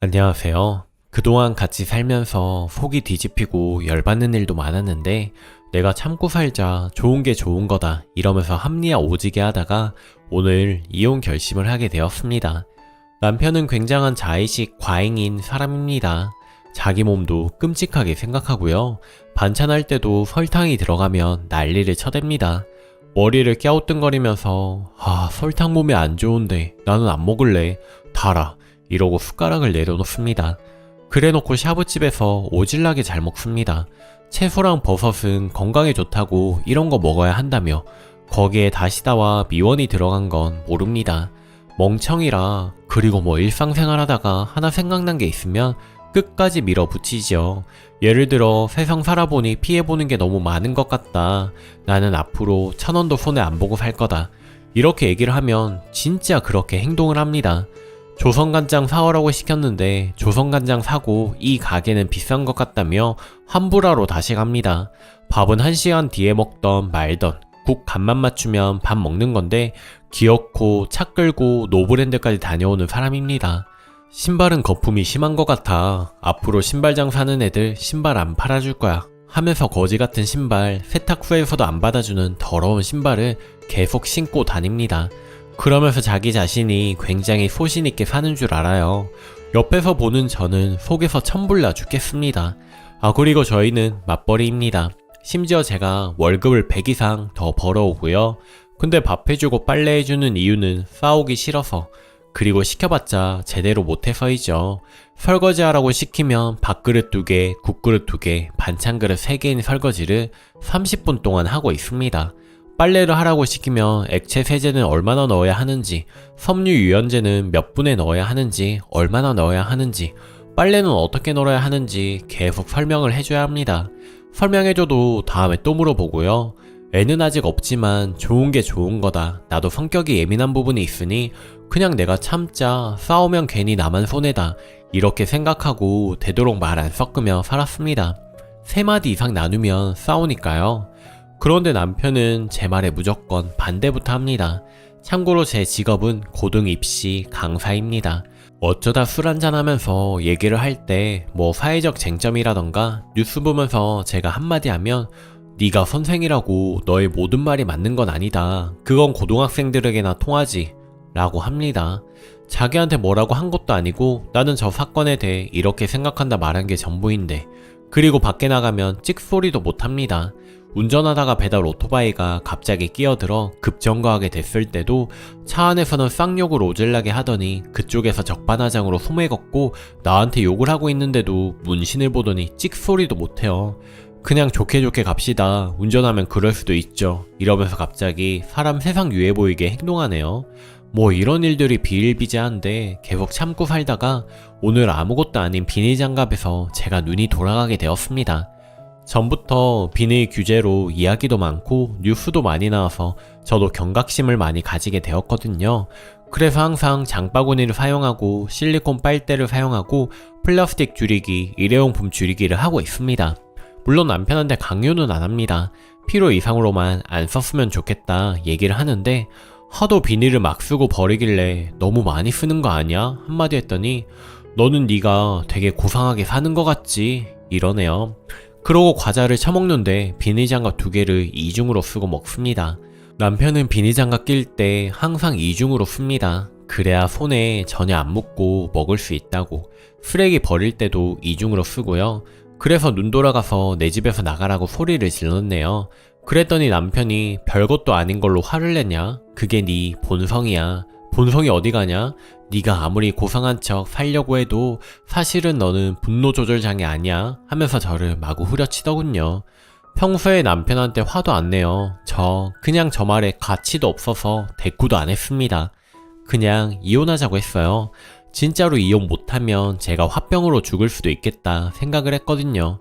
안녕하세요. 그동안 같이 살면서 속이 뒤집히고 열받는 일도 많았는데 내가 참고 살자 좋은 게 좋은 거다 이러면서 합리화 오지게 하다가 오늘 이혼 결심을 하게 되었습니다. 남편은 굉장한 자의식 과잉인 사람입니다. 자기 몸도 끔찍하게 생각하고요. 반찬할 때도 설탕이 들어가면 난리를 쳐댑니다. 머리를 갸우뚱거리면서 아 설탕 몸에 안 좋은데 나는 안 먹을래 달아 이러고 숟가락을 내려놓습니다. 그래놓고 샤브집에서 오질나게 잘 먹습니다. 채소랑 버섯은 건강에 좋다고 이런 거 먹어야 한다며 거기에 다시다와 미원이 들어간 건 모릅니다. 멍청이라 그리고 뭐 일상생활 하다가 하나 생각난 게 있으면 끝까지 밀어붙이죠. 예를 들어 세상 살아보니 피해보는 게 너무 많은 것 같다. 나는 앞으로 천 원도 손에 안 보고 살 거다. 이렇게 얘기를 하면 진짜 그렇게 행동을 합니다. 조선간장 사오라고 시켰는데 조선간장 사고 이 가게는 비싼 것 같다며 환불하러 다시 갑니다. 밥은 한 시간 뒤에 먹던 말던 국 간만 맞추면 밥 먹는 건데 귀엽고 차 끌고 노브랜드까지 다녀오는 사람입니다. 신발은 거품이 심한 것 같아. 앞으로 신발장 사는 애들 신발 안 팔아줄 거야. 하면서 거지 같은 신발, 세탁 후에서도 안 받아주는 더러운 신발을 계속 신고 다닙니다. 그러면서 자기 자신이 굉장히 소신있게 사는 줄 알아요. 옆에서 보는 저는 속에서 천불나 죽겠습니다. 아, 그리고 저희는 맞벌이입니다. 심지어 제가 월급을 100 이상 더 벌어오고요. 근데 밥 해주고 빨래 해주는 이유는 싸우기 싫어서. 그리고 시켜봤자 제대로 못해서이죠. 설거지하라고 시키면 밥그릇 2개, 국그릇 2개, 반찬그릇 3개인 설거지를 30분 동안 하고 있습니다. 빨래를 하라고 시키면 액체 세제는 얼마나 넣어야 하는지, 섬유 유연제는 몇 분에 넣어야 하는지, 얼마나 넣어야 하는지, 빨래는 어떻게 널어야 하는지 계속 설명을 해줘야 합니다. 설명해줘도 다음에 또 물어보고요. 애는 아직 없지만 좋은 게 좋은 거다. 나도 성격이 예민한 부분이 있으니 그냥 내가 참자. 싸우면 괜히 나만 손해다. 이렇게 생각하고 되도록 말 안 섞으며 살았습니다. 세 마디 이상 나누면 싸우니까요. 그런데 남편은 제 말에 무조건 반대부터 합니다. 참고로 제 직업은 고등 입시 강사입니다. 어쩌다 술 한잔 하면서 얘기를 할 때 뭐 사회적 쟁점이라던가 뉴스 보면서 제가 한마디 하면 네가 선생이라고 너의 모든 말이 맞는 건 아니다. 그건 고등학생들에게나 통하지. 라고 합니다. 자기한테 뭐라고 한 것도 아니고 나는 저 사건에 대해 이렇게 생각한다 말한 게 전부인데 그리고 밖에 나가면 찍소리도 못 합니다. 운전하다가 배달 오토바이가 갑자기 끼어들어 급정거하게 됐을 때도 차 안에서는 쌍욕을 오질나게 하더니 그쪽에서 적반하장으로 소매 걷고 나한테 욕을 하고 있는데도 문신을 보더니 찍소리도 못해요. 그냥 좋게 좋게 갑시다. 운전하면 그럴 수도 있죠. 이러면서 갑자기 사람 세상 유해 보이게 행동하네요. 뭐 이런 일들이 비일비재한데 계속 참고 살다가 오늘 아무것도 아닌 비닐 장갑에서 제가 눈이 돌아가게 되었습니다. 전부터 비닐 규제로 이야기도 많고 뉴스도 많이 나와서 저도 경각심을 많이 가지게 되었거든요. 그래서 항상 장바구니를 사용하고 실리콘 빨대를 사용하고 플라스틱 줄이기, 일회용품 줄이기를 하고 있습니다. 물론 남편한테 강요는 안 합니다. 필요 이상으로만 안 썼으면 좋겠다 얘기를 하는데 하도 비닐을 막 쓰고 버리길래 너무 많이 쓰는 거 아니야? 한마디 했더니 너는 네가 되게 고상하게 사는 것 같지? 이러네요. 그러고 과자를 처먹는데 비닐장갑 두 개를 이중으로 쓰고 먹습니다. 남편은 비닐장갑 낄 때 항상 이중으로 씁니다. 그래야 손에 전혀 안 묻고 먹을 수 있다고. 쓰레기 버릴 때도 이중으로 쓰고요. 그래서 눈 돌아가서 내 집에서 나가라고 소리를 질렀네요. 그랬더니 남편이 별것도 아닌 걸로 화를 내냐? 그게 네 본성이야. 본성이 어디 가냐? 네가 아무리 고상한 척 살려고 해도 사실은 너는 분노 조절 장애 아니야 하면서 저를 마구 후려치더군요. 평소에 남편한테 화도 안 내요. 저 그냥 저 말에 가치도 없어서 대꾸도 안 했습니다. 그냥 이혼하자고 했어요. 진짜로 이혼 못하면 제가 화병으로 죽을 수도 있겠다 생각을 했거든요.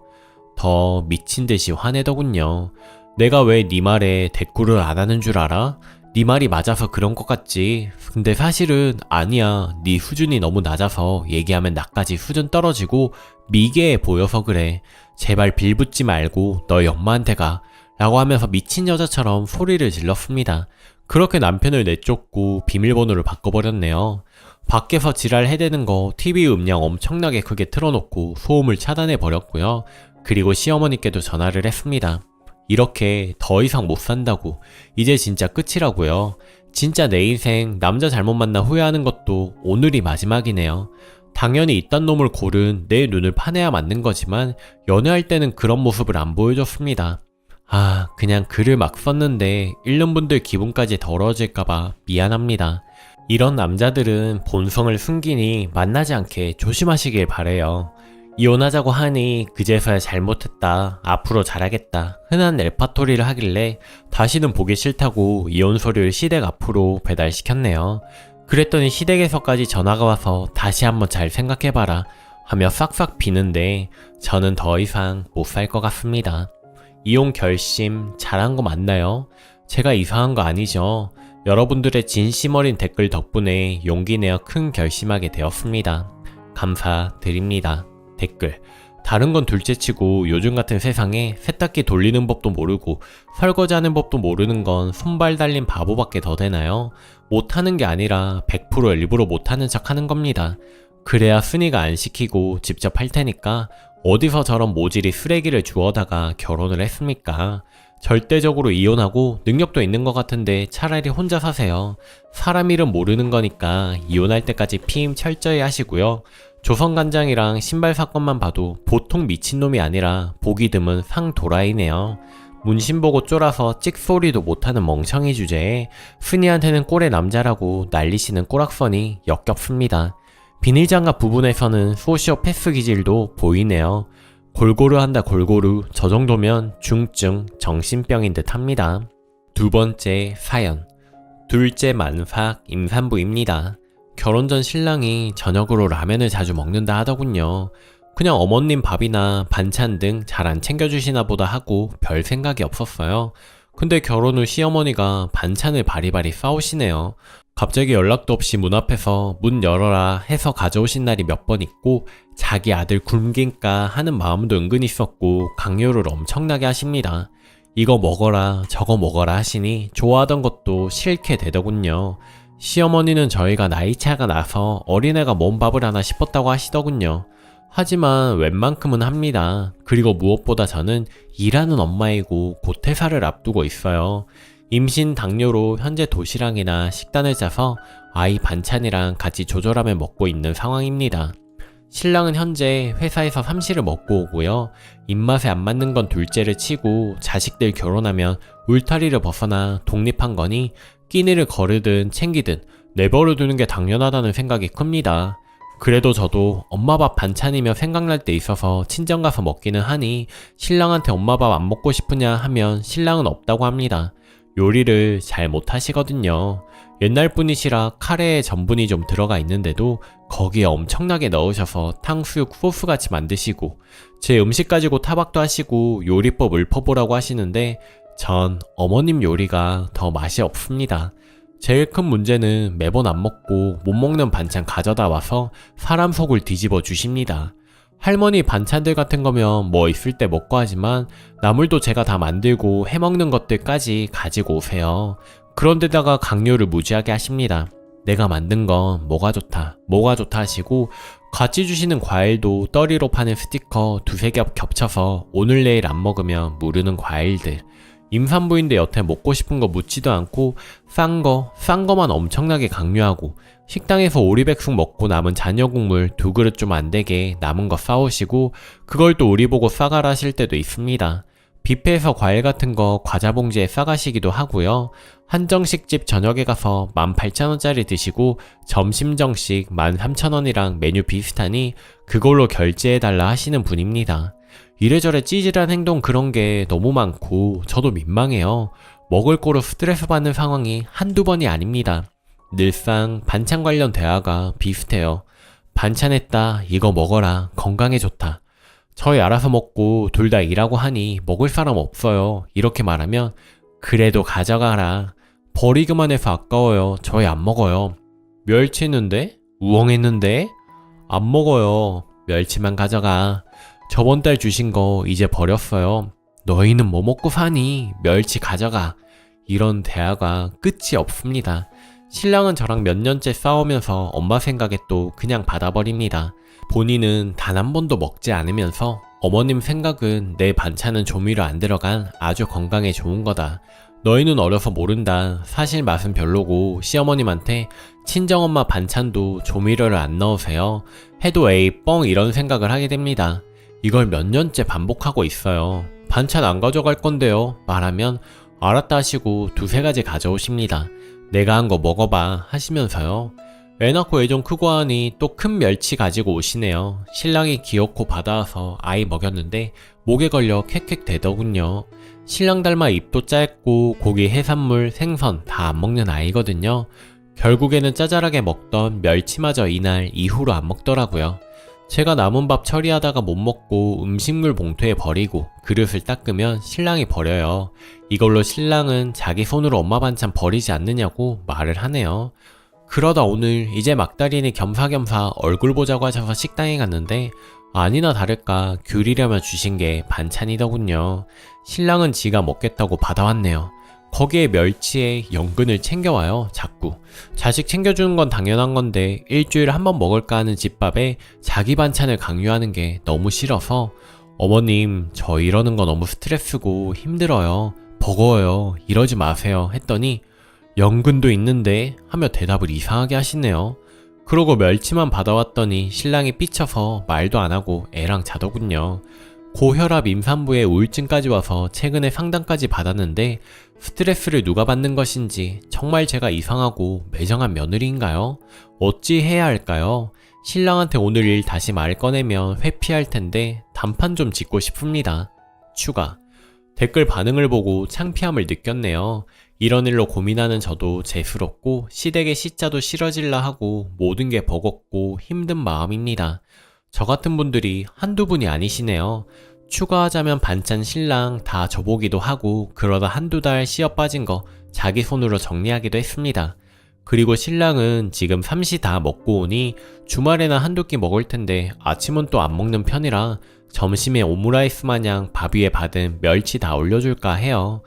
더 미친 듯이 화내더군요. 내가 왜 네 말에 대꾸를 안 하는 줄 알아? 네 말이 맞아서 그런 것 같지. 근데 사실은 아니야. 네 수준이 너무 낮아서 얘기하면 나까지 수준 떨어지고 미개해 보여서 그래. 제발 빌붙지 말고 너희 엄마한테 가. 라고 하면서 미친 여자처럼 소리를 질렀습니다. 그렇게 남편을 내쫓고 비밀번호를 바꿔버렸네요. 밖에서 지랄 해대는 거 TV 음량 엄청나게 크게 틀어놓고 소음을 차단해 버렸고요. 그리고 시어머니께도 전화를 했습니다. 이렇게 더 이상 못 산다고 이제 진짜 끝이라고요. 진짜 내 인생 남자 잘못 만나 후회하는 것도 오늘이 마지막이네요. 당연히 이딴 놈을 고른 내 눈을 파내야 맞는 거지만 연애할 때는 그런 모습을 안 보여줬습니다. 아, 그냥 글을 막 썼는데 읽는 분들 기분까지 더러워질까봐 미안합니다. 이런 남자들은 본성을 숨기니 만나지 않게 조심하시길 바래요. 이혼하자고 하니 그제서야 잘못했다. 앞으로 잘하겠다. 흔한 레파토리를 하길래 다시는 보기 싫다고 이혼 서류를 시댁 앞으로 배달시켰네요. 그랬더니 시댁에서까지 전화가 와서 다시 한번 잘 생각해봐라 하며 싹싹 비는데 저는 더 이상 못 살 것 같습니다. 이혼 결심 잘한 거 맞나요? 제가 이상한 거 아니죠? 여러분들의 진심 어린 댓글 덕분에 용기 내어 큰 결심하게 되었습니다. 감사드립니다. 댓글. 다른 건 둘째치고 요즘 같은 세상에 세탁기 돌리는 법도 모르고 설거지하는 법도 모르는 건 손발 달린 바보밖에 더 되나요? 못하는 게 아니라 100% 일부러 못하는 척 하는 겁니다. 그래야 순이가 안 시키고 직접 할 테니까 어디서 저런 모질이 쓰레기를 주워다가 결혼을 했습니까? 절대적으로 이혼하고 능력도 있는 것 같은데 차라리 혼자 사세요. 사람 이름 모르는 거니까 이혼할 때까지 피임 철저히 하시고요. 조선간장이랑 신발 사건만 봐도 보통 미친놈이 아니라 보기 드문 상도라이네요. 문신 보고 쫄아서 찍소리도 못하는 멍청이 주제에 순이한테는 꼴의 남자라고 난리시는 꼬락선이 역겹습니다. 비닐장갑 부분에서는 소시오 패스 기질도 보이네요. 골고루 한다 골고루 저 정도면 중증 정신병인 듯 합니다. 두 번째 사연. 둘째 만삭 임산부입니다. 결혼 전 신랑이 저녁으로 라면을 자주 먹는다 하더군요. 그냥 어머님 밥이나 반찬 등 잘 안 챙겨주시나 보다 하고 별 생각이 없었어요. 근데 결혼 후 시어머니가 반찬을 바리바리 싸우시네요. 갑자기 연락도 없이 문 앞에서 문 열어라 해서 가져오신 날이 몇 번 있고 자기 아들 굶긴까 하는 마음도 은근히 있었고 강요를 엄청나게 하십니다. 이거 먹어라 저거 먹어라 하시니 좋아하던 것도 싫게 되더군요. 시어머니는 저희가 나이 차가 나서 어린애가 뭔 밥을 하나 싶었다고 하시더군요. 하지만 웬만큼은 합니다. 그리고 무엇보다 저는 일하는 엄마이고 곧 퇴사를 앞두고 있어요. 임신 당뇨로 현재 도시락이나 식단을 짜서 아이 반찬이랑 같이 조절하며 먹고 있는 상황입니다. 신랑은 현재 회사에서 삼시를 먹고 오고요. 입맛에 안 맞는 건 둘째를 치고 자식들 결혼하면 울타리를 벗어나 독립한 거니 끼니를 거르든 챙기든 내버려 두는 게 당연하다는 생각이 큽니다. 그래도 저도 엄마 밥 반찬이며 생각날 때 있어서 친정 가서 먹기는 하니 신랑한테 엄마 밥 안 먹고 싶으냐 하면 신랑은 없다고 합니다. 요리를 잘 못하시거든요. 옛날 분이시라 카레에 전분이 좀 들어가 있는데도 거기에 엄청나게 넣으셔서 탕수육 소스 같이 만드시고 제 음식 가지고 타박도 하시고 요리법 읊어보라고 하시는데 전 어머님 요리가 더 맛이 없습니다. 제일 큰 문제는 매번 안 먹고 못 먹는 반찬 가져다 와서 사람 속을 뒤집어 주십니다. 할머니 반찬들 같은 거면 뭐 있을 때 먹고 하지만 나물도 제가 다 만들고 해먹는 것들까지 가지고 오세요. 그런데다가 강요를 무지하게 하십니다. 내가 만든 건 뭐가 좋다, 뭐가 좋다 하시고 같이 주시는 과일도 떠리로 파는 스티커 두세 겹 겹쳐서 오늘 내일 안 먹으면 무르는 과일들. 임산부인데 여태 먹고 싶은 거 묻지도 않고 싼 거, 싼 거만 엄청나게 강요하고 식당에서 오리백숙 먹고 남은 잔여 국물 두 그릇 좀 안 되게 남은 거 싸오시고 그걸 또 우리 보고 싸가라 하실 때도 있습니다. 뷔페에서 과일 같은 거 과자 봉지에 싸가시기도 하고요. 한정식집 저녁에 가서 18,000원짜리 드시고 점심 정식 13,000원이랑 메뉴 비슷하니 그걸로 결제해달라 하시는 분입니다. 이래저래 찌질한 행동 그런 게 너무 많고 저도 민망해요. 먹을 거로 스트레스 받는 상황이 한두 번이 아닙니다. 늘상 반찬 관련 대화가 비슷해요. 반찬 했다, 이거 먹어라, 건강에 좋다. 저희 알아서 먹고 둘 다 일하고 하니 먹을 사람 없어요. 이렇게 말하면 그래도 가져가라. 버리기만 해서 아까워요. 저희 안 먹어요. 멸치 했는데? 우엉 했는데? 안 먹어요. 멸치만 가져가. 저번 달 주신 거 이제 버렸어요. 너희는 뭐 먹고 사니? 멸치 가져가. 이런 대화가 끝이 없습니다. 신랑은 저랑 몇 년째 싸우면서 엄마 생각에 또 그냥 받아버립니다. 본인은 단 한 번도 먹지 않으면서 어머님 생각은 내 반찬은 조미료 안 들어간 아주 건강에 좋은 거다. 너희는 어려서 모른다. 사실 맛은 별로고 시어머님한테 친정엄마 반찬도 조미료를 안 넣으세요. 해도 에이 뻥 이런 생각을 하게 됩니다. 이걸 몇 년째 반복하고 있어요. 반찬 안 가져갈 건데요. 말하면 알았다 하시고 두세 가지 가져오십니다. 내가 한 거 먹어봐 하시면서요. 애 낳고 애 좀 크고 하니 또 큰 멸치 가지고 오시네요. 신랑이 귀엽고 받아와서 아이 먹였는데 목에 걸려 캑캑 대더군요. 신랑 닮아 입도 짧고 고기, 해산물, 생선 다 안 먹는 아이거든요. 결국에는 짜잘하게 먹던 멸치마저 이날 이후로 안 먹더라고요. 제가 남은 밥 처리하다가 못 먹고 음식물 봉투에 버리고 그릇을 닦으면 신랑이 버려요. 이걸로 신랑은 자기 손으로 엄마 반찬 버리지 않느냐고 말을 하네요. 그러다 오늘 이제 막다리니 겸사겸사 얼굴 보자고 하셔서 식당에 갔는데 아니나 다를까 귤이려면 주신 게 반찬이더군요. 신랑은 지가 먹겠다고 받아왔네요. 거기에 멸치에 연근을 챙겨와요, 자꾸. 자식 챙겨주는 건 당연한 건데 일주일에 한 번 먹을까 하는 집밥에 자기 반찬을 강요하는 게 너무 싫어서 어머님, 저 이러는 거 너무 스트레스고 힘들어요. 버거워요. 이러지 마세요. 했더니 연근도 있는데 하며 대답을 이상하게 하시네요. 그러고 멸치만 받아왔더니 신랑이 삐쳐서 말도 안 하고 애랑 자더군요. 고혈압 임산부에 우울증까지 와서 최근에 상담까지 받았는데 스트레스를 누가 받는 것인지 정말 제가 이상하고 매정한 며느리인가요? 어찌 해야 할까요? 신랑한테 오늘 일 다시 말 꺼내면 회피할 텐데 단판 좀 짓고 싶습니다. 추가. 댓글 반응을 보고 창피함을 느꼈네요. 이런 일로 고민하는 저도 재수롭고 시댁의 시자도 싫어질라 하고 모든 게 버겁고 힘든 마음입니다. 저 같은 분들이 한두 분이 아니시네요. 추가하자면 반찬 신랑 다 줘보기도 하고 그러다 한두 달 쉬어 빠진 거 자기 손으로 정리하기도 했습니다. 그리고 신랑은 지금 삼시 다 먹고 오니 주말에나 한두 끼 먹을 텐데 아침은 또 안 먹는 편이라 점심에 오므라이스 마냥 밥 위에 받은 멸치 다 올려줄까 해요.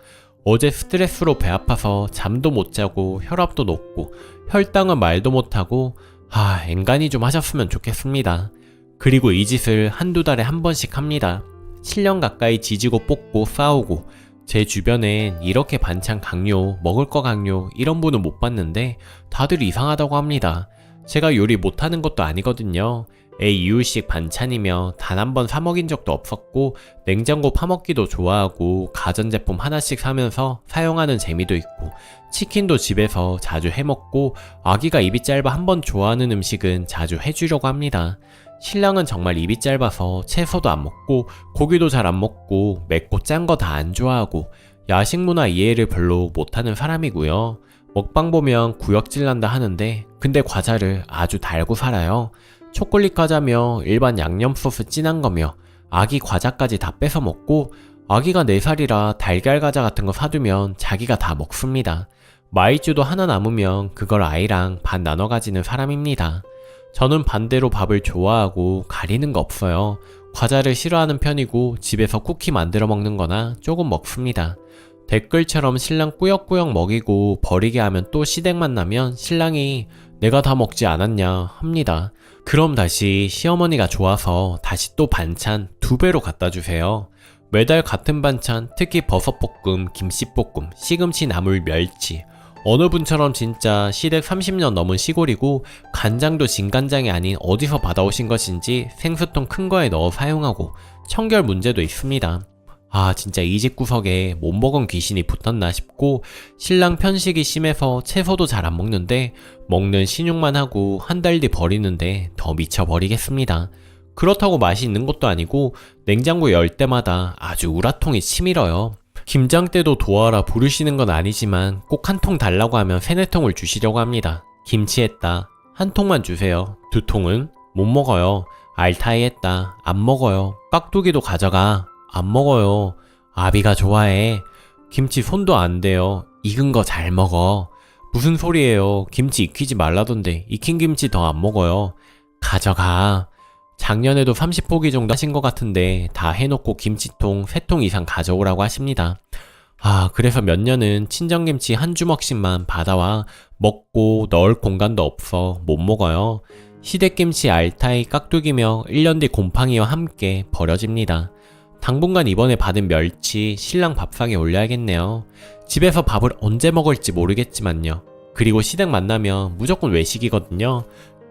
어제 스트레스로 배 아파서 잠도 못 자고 혈압도 높고 혈당은 말도 못하고 아 앵간히 좀 하셨으면 좋겠습니다. 그리고 이 짓을 한두 달에 한 번씩 합니다. 7년 가까이 지지고 뽑고 싸우고 제 주변엔 이렇게 반찬 강요, 먹을 거 강요 이런 분은 못 봤는데 다들 이상하다고 합니다. 제가 요리 못하는 것도 아니거든요. 애 이유식 반찬이며 단 한 번 사 먹인 적도 없었고 냉장고 파먹기도 좋아하고 가전제품 하나씩 사면서 사용하는 재미도 있고 치킨도 집에서 자주 해먹고 아기가 입이 짧아 한 번 좋아하는 음식은 자주 해주려고 합니다. 신랑은 정말 입이 짧아서 채소도 안 먹고 고기도 잘 안 먹고 맵고 짠 거 다 안 좋아하고 야식 문화 이해를 별로 못하는 사람이고요. 먹방 보면 구역질 난다 하는데 근데 과자를 아주 달고 살아요. 초콜릿 과자며 일반 양념 소스 진한 거며 아기 과자까지 다 뺏어 먹고 아기가 4살이라 달걀 과자 같은 거 사두면 자기가 다 먹습니다. 마이쮸도 하나 남으면 그걸 아이랑 반 나눠 가지는 사람입니다. 저는 반대로 밥을 좋아하고 가리는 거 없어요. 과자를 싫어하는 편이고 집에서 쿠키 만들어 먹는 거나 조금 먹습니다. 댓글처럼 신랑 꾸역꾸역 먹이고 버리게 하면 또 시댁만 나면 신랑이 내가 다 먹지 않았냐 합니다. 그럼 다시 시어머니가 좋아서 다시 또 반찬 두 배로 갖다 주세요. 매달 같은 반찬, 특히 버섯볶음, 김치볶음, 시금치 나물 멸치. 어느 분처럼 진짜 시댁 30년 넘은 시골이고 간장도 진간장이 아닌 어디서 받아오신 것인지 생수통 큰 거에 넣어 사용하고 청결 문제도 있습니다. 아 진짜 이 집 구석에 못 먹은 귀신이 붙었나 싶고 신랑 편식이 심해서 채소도 잘 안 먹는데 먹는 신용만 하고 한 달 뒤 버리는데 더 미쳐버리겠습니다. 그렇다고 맛이 있는 것도 아니고 냉장고 열 때마다 아주 우라통이 치밀어요. 김장 때도 도와라 부르시는 건 아니지만 꼭 한 통 달라고 하면 세네 통을 주시려고 합니다. 김치 했다. 한 통만 주세요. 두 통은 못 먹어요. 알타이 했다. 안 먹어요. 깍두기도 가져가. 안 먹어요. 아비가 좋아해. 김치 손도 안 대요. 익은 거 잘 먹어. 무슨 소리예요. 김치 익히지 말라던데 익힌 김치 더 안 먹어요. 가져가. 작년에도 30포기 정도 하신 것 같은데 다 해놓고 김치통 3통 이상 가져오라고 하십니다. 아, 그래서 몇 년은 친정김치 한 주먹씩만 받아와 먹고 넣을 공간도 없어 못 먹어요. 시댁김치 알타이 깍두기며 1년 뒤 곰팡이와 함께 버려집니다. 당분간 이번에 받은 멸치 신랑 밥상에 올려야겠네요. 집에서 밥을 언제 먹을지 모르겠지만요. 그리고 시댁 만나면 무조건 외식이거든요.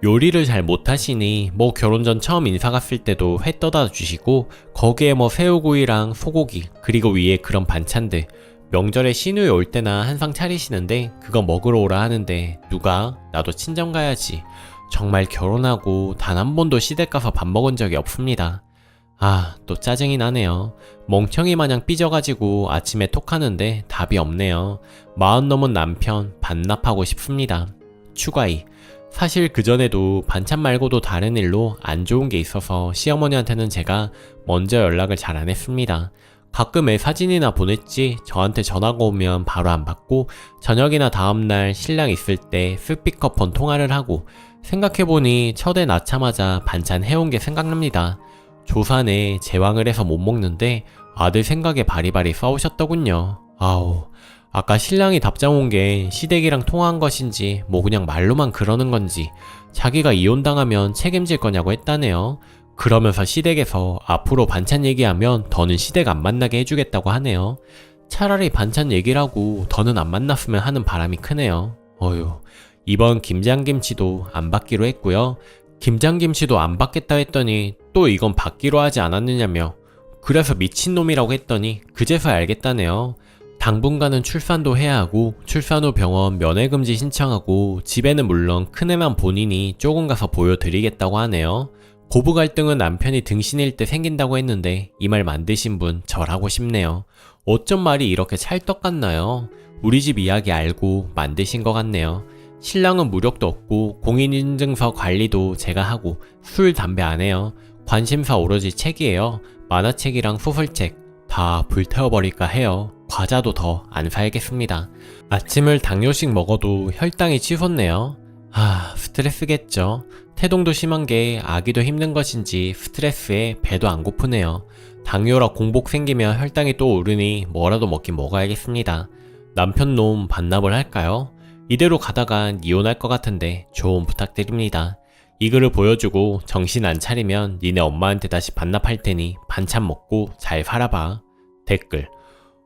요리를 잘 못하시니 뭐 결혼 전 처음 인사 갔을 때도 회 떠다 주시고 거기에 뭐 새우구이랑 소고기 그리고 위에 그런 반찬들 명절에 시누이 올 때나 한 상 차리시는데 그거 먹으러 오라 하는데 누가 나도 친정 가야지 정말 결혼하고 단 한 번도 시댁 가서 밥 먹은 적이 없습니다. 아, 또 짜증이 나네요. 멍청이 마냥 삐져가지고 아침에 톡하는데 답이 없네요. 마흔 넘은 남편 반납하고 싶습니다. 추가이. 사실 그전에도 반찬 말고도 다른 일로 안 좋은 게 있어서 시어머니한테는 제가 먼저 연락을 잘 안 했습니다. 가끔 애 사진이나 보냈지 저한테 전화가 오면 바로 안 받고 저녁이나 다음날 신랑 있을 때 스피커폰 통화를 하고 생각해보니 첫애 낳자마자 반찬 해온 게 생각납니다. 조산에 제왕을 해서 못 먹는데 아들 생각에 바리바리 싸우셨더군요. 아우, 아까 신랑이 답장 온 게 시댁이랑 통화한 것인지 뭐 그냥 말로만 그러는 건지 자기가 이혼당하면 책임질 거냐고 했다네요. 그러면서 시댁에서 앞으로 반찬 얘기하면 더는 시댁 안 만나게 해주겠다고 하네요. 차라리 반찬 얘기라고 더는 안 만났으면 하는 바람이 크네요. 어휴, 이번 김장김치도 안 받기로 했고요. 김장김치도 안 받겠다 했더니 또 이건 받기로 하지 않았느냐며 그래서 미친놈이라고 했더니 그제서야 알겠다네요. 당분간은 출산도 해야 하고 출산 후 병원 면회금지 신청하고 집에는 물론 큰애만 본인이 조금 가서 보여드리겠다고 하네요. 고부 갈등은 남편이 등신일 때 생긴다고 했는데 이 말 만드신 분 절하고 싶네요. 어쩜 말이 이렇게 찰떡 같나요? 우리 집 이야기 알고 만드신 것 같네요. 신랑은 무력도 없고 공인인증서 관리도 제가 하고 술, 담배 안 해요. 관심사 오로지 책이에요. 만화책이랑 소설책 다 불태워버릴까 해요. 과자도 더 안 사야겠습니다. 아침을 당뇨식 먹어도 혈당이 치솟네요. 아, 스트레스겠죠. 태동도 심한 게 아기도 힘든 것인지 스트레스에 배도 안 고프네요. 당뇨라 공복 생기면 혈당이 또 오르니 뭐라도 먹긴 먹어야겠습니다. 남편 놈 반납을 할까요? 이대로 가다간 이혼할 것 같은데 조언 부탁드립니다. 이 글을 보여주고 정신 안 차리면 니네 엄마한테 다시 반납할 테니 반찬 먹고 잘 살아봐. 댓글.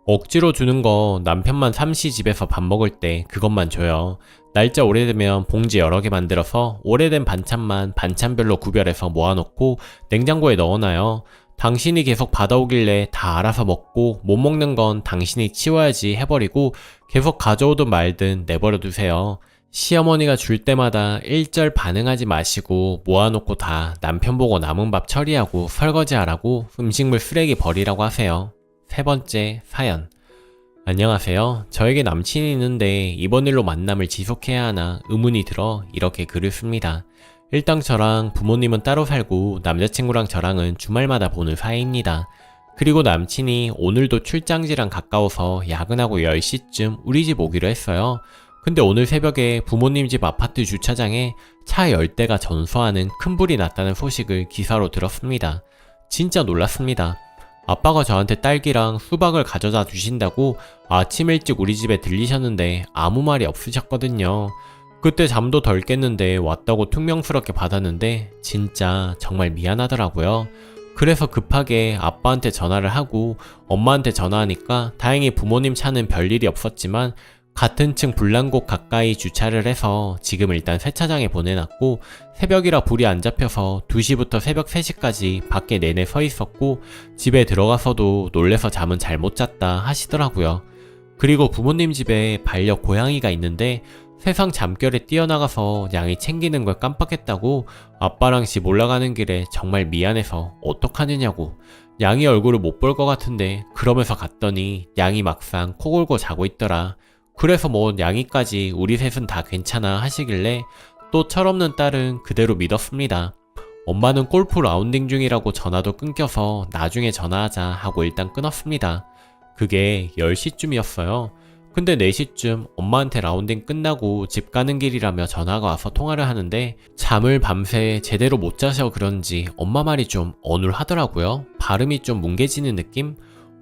억지로 주는 거 남편만 삼시 집에서 밥 먹을 때 그것만 줘요. 날짜 오래되면 봉지 여러 개 만들어서 오래된 반찬만 반찬별로 구별해서 모아놓고 냉장고에 넣어놔요. 당신이 계속 받아오길래 다 알아서 먹고 못 먹는 건 당신이 치워야지 해버리고 계속 가져오든 말든 내버려 두세요. 시어머니가 줄 때마다 일절 반응하지 마시고 모아놓고 다 남편 보고 남은 밥 처리하고 설거지하라고 음식물 쓰레기 버리라고 하세요. 세 번째 사연. 안녕하세요. 저에게 남친이 있는데 이번 일로 만남을 지속해야 하나 의문이 들어 이렇게 글을 씁니다. 일단 저랑 부모님은 따로 살고 남자친구랑 저랑은 주말마다 보는 사이입니다. 그리고 남친이 오늘도 출장지랑 가까워서 야근하고 10시쯤 우리 집 오기로 했어요. 근데 오늘 새벽에 부모님 집 아파트 주차장에 차 10대가 전소하는 큰 불이 났다는 소식을 기사로 들었습니다. 진짜 놀랐습니다. 아빠가 저한테 딸기랑 수박을 가져다 주신다고 아침 일찍 우리 집에 들리셨는데 아무 말이 없으셨거든요. 그때 잠도 덜 깼는데 왔다고 퉁명스럽게 받았는데 진짜 정말 미안하더라고요. 그래서 급하게 아빠한테 전화를 하고 엄마한테 전화하니까 다행히 부모님 차는 별일이 없었지만 같은 층 불난곳 가까이 주차를 해서 지금 일단 세차장에 보내놨고 새벽이라 불이 안 잡혀서 2시부터 새벽 3시까지 밖에 내내 서 있었고 집에 들어가서도 놀래서 잠은 잘 못 잤다 하시더라고요. 그리고 부모님 집에 반려 고양이가 있는데 세상 잠결에 뛰어나가서 양이 챙기는 걸 깜빡했다고 아빠랑 집 올라가는 길에 정말 미안해서 어떡하느냐고 양이 얼굴을 못 볼 것 같은데 그러면서 갔더니 양이 막상 코 골고 자고 있더라. 그래서 뭐 양이까지 우리 셋은 다 괜찮아 하시길래 또 철없는 딸은 그대로 믿었습니다. 엄마는 골프 라운딩 중이라고 전화도 끊겨서 나중에 전화하자 하고 일단 끊었습니다. 그게 10시쯤이었어요. 근데 4시쯤 엄마한테 라운딩 끝나고 집 가는 길이라며 전화가 와서 통화를 하는데 잠을 밤새 제대로 못 자서 그런지 엄마 말이 좀 어눌하더라고요. 발음이 좀 뭉개지는 느낌?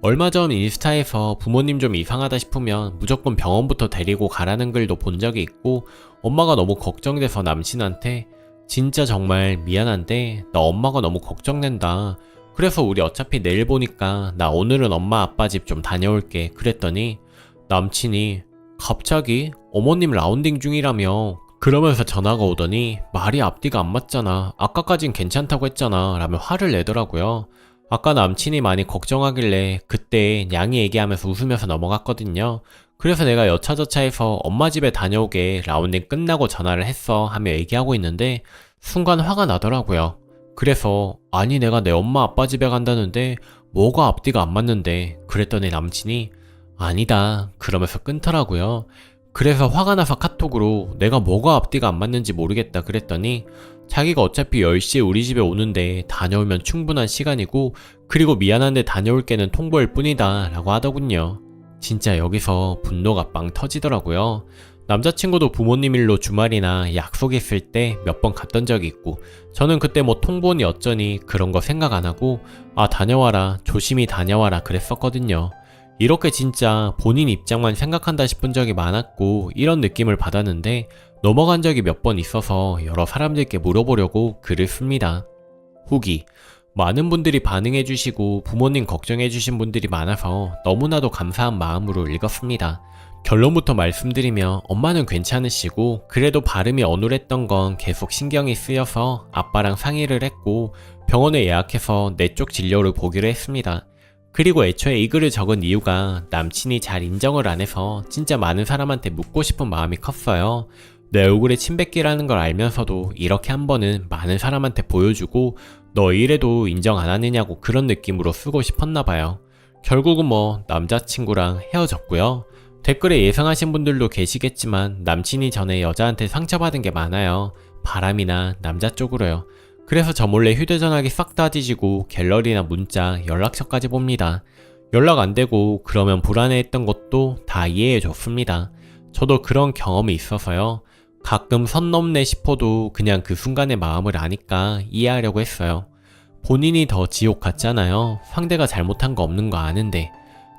얼마 전 인스타에서 부모님 좀 이상하다 싶으면 무조건 병원부터 데리고 가라는 글도 본 적이 있고 엄마가 너무 걱정돼서 남친한테 진짜 정말 미안한데 나 엄마가 너무 걱정된다. 그래서 우리 어차피 내일 보니까 나 오늘은 엄마 아빠 집 좀 다녀올게. 그랬더니 남친이 갑자기 어머님 라운딩 중이라며 그러면서 전화가 오더니 말이 앞뒤가 안 맞잖아. 아까까진 괜찮다고 했잖아. 라며 화를 내더라고요. 아까 남친이 많이 걱정하길래 그때 양이 얘기하면서 웃으면서 넘어갔거든요. 그래서 내가 여차저차해서 엄마 집에 다녀오게 라운딩 끝나고 전화를 했어 하며 얘기하고 있는데 순간 화가 나더라고요. 그래서 아니 내가 내 엄마 아빠 집에 간다는데 뭐가 앞뒤가 안 맞는데 그랬더니 남친이 아니다 그러면서 끊더라고요. 그래서 화가 나서 카톡으로 내가 뭐가 앞뒤가 안 맞는지 모르겠다 그랬더니 자기가 어차피 10시에 우리 집에 오는데 다녀오면 충분한 시간이고 그리고 미안한데 다녀올 게는 통보일 뿐이다 라고 하더군요. 진짜 여기서 분노가 빵 터지더라고요. 남자친구도 부모님 일로 주말이나 약속 있을 때 몇 번 갔던 적이 있고 저는 그때 뭐 통보니 어쩌니 그런 거 생각 안 하고 아 다녀와라 조심히 다녀와라 그랬었거든요. 이렇게 진짜 본인 입장만 생각한다 싶은 적이 많았고 이런 느낌을 받았는데 넘어간 적이 몇 번 있어서 여러 사람들께 물어보려고 글을 씁니다. 후기 많은 분들이 반응해 주시고 부모님 걱정해 주신 분들이 많아서 너무나도 감사한 마음으로 읽었습니다. 결론부터 말씀드리면 엄마는 괜찮으시고 그래도 발음이 어눌했던 건 계속 신경이 쓰여서 아빠랑 상의를 했고 병원에 예약해서 내 쪽 진료를 보기로 했습니다. 그리고 애초에 이 글을 적은 이유가 남친이 잘 인정을 안 해서 진짜 많은 사람한테 묻고 싶은 마음이 컸어요. 내 얼굴에 침 뱉기라는 걸 알면서도 이렇게 한 번은 많은 사람한테 보여주고 너 이래도 인정 안 하느냐고 그런 느낌으로 쓰고 싶었나 봐요. 결국은 뭐 남자친구랑 헤어졌고요. 댓글에 예상하신 분들도 계시겠지만 남친이 전에 여자한테 상처받은 게 많아요. 바람이나 남자 쪽으로요. 그래서 저 몰래 휴대전화기 싹 다 뒤지고 갤러리나 문자, 연락처까지 봅니다. 연락 안 되고 그러면 불안해했던 것도 다 이해해 줬습니다. 저도 그런 경험이 있어서요. 가끔 선 넘네 싶어도 그냥 그 순간의 마음을 아니까 이해하려고 했어요. 본인이 더 지옥 같잖아요. 상대가 잘못한 거 없는 거 아는데.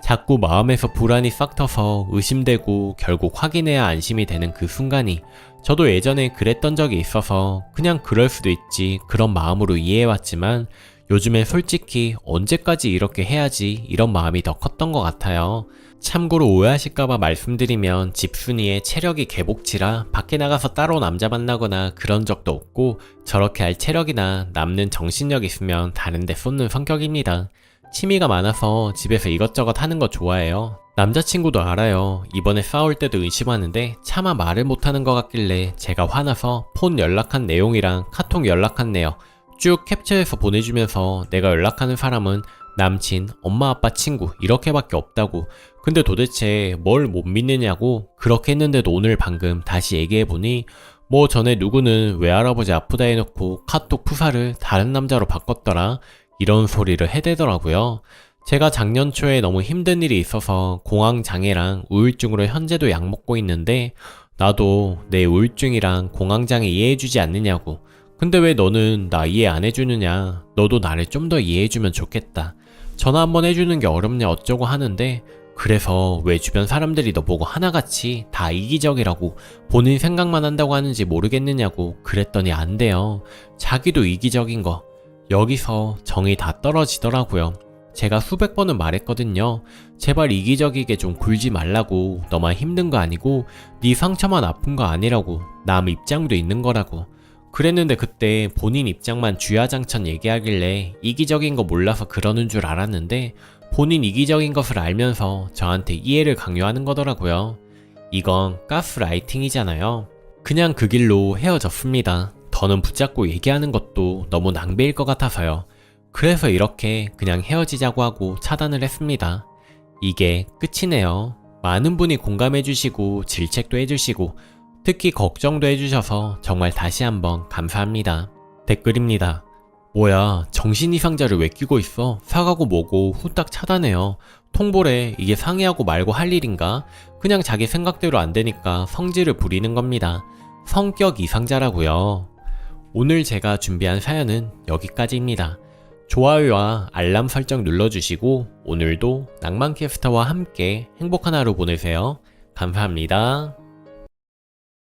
자꾸 마음에서 불안이 싹 터서 의심되고 결국 확인해야 안심이 되는 그 순간이 저도 예전에 그랬던 적이 있어서 그냥 그럴 수도 있지 그런 마음으로 이해해왔지만 요즘에 솔직히 언제까지 이렇게 해야지 이런 마음이 더 컸던 것 같아요. 참고로 오해하실까봐 말씀드리면 집순이의 체력이 개복치라 밖에 나가서 따로 남자 만나거나 그런 적도 없고 저렇게 할 체력이나 남는 정신력 있으면 다른데 쏟는 성격입니다. 취미가 많아서 집에서 이것저것 하는 거 좋아해요. 남자친구도 알아요. 이번에 싸울 때도 의심하는데 차마 말을 못하는 것 같길래 제가 화나서 폰 연락한 내용이랑 카톡 연락한 내역 쭉 캡처해서 보내주면서 내가 연락하는 사람은 남친, 엄마 아빠 친구 이렇게밖에 없다고 근데 도대체 뭘 못 믿느냐고 그렇게 했는데도 오늘 방금 다시 얘기해보니 뭐 전에 누구는 외할아버지 아프다 해놓고 카톡 푸사를 다른 남자로 바꿨더라 이런 소리를 해대더라고요. 제가 작년 초에 너무 힘든 일이 있어서 공황장애랑 우울증으로 현재도 약 먹고 있는데 나도 내 우울증이랑 공황장애 이해해주지 않느냐고. 근데 왜 너는 나 이해 안 해주느냐. 너도 나를 좀 더 이해해주면 좋겠다. 전화 한번 해주는 게 어렵냐 어쩌고 하는데 그래서 왜 주변 사람들이 너 보고 하나같이 다 이기적이라고 본인 생각만 한다고 하는지 모르겠느냐고 그랬더니 안 돼요. 자기도 이기적인 거. 여기서 정이 다 떨어지더라고요. 제가 수백 번은 말했거든요. 제발 이기적이게 좀 굴지 말라고. 너만 힘든 거 아니고 네 상처만 아픈 거 아니라고. 남 입장도 있는 거라고. 그랬는데 그때 본인 입장만 주야장천 얘기하길래 이기적인 거 몰라서 그러는 줄 알았는데 본인 이기적인 것을 알면서 저한테 이해를 강요하는 거더라고요. 이건 가스라이팅이잖아요. 그냥 그 길로 헤어졌습니다. 더는 붙잡고 얘기하는 것도 너무 낭비일 것 같아서요. 그래서 이렇게 그냥 헤어지자고 하고 차단을 했습니다. 이게 끝이네요. 많은 분이 공감해주시고 질책도 해주시고 특히 걱정도 해주셔서 정말 다시 한번 감사합니다. 댓글입니다. 뭐야, 정신 이상자를 왜 끼고 있어? 사가고 뭐고 후딱 차단해요. 통보래, 이게 상의하고 말고 할 일인가? 그냥 자기 생각대로 안 되니까 성질을 부리는 겁니다. 성격 이상자라고요. 오늘 제가 준비한 사연은 여기까지입니다. 좋아요와 알람 설정 눌러주시고 오늘도 낭만캐스터와 함께 행복한 하루 보내세요. 감사합니다.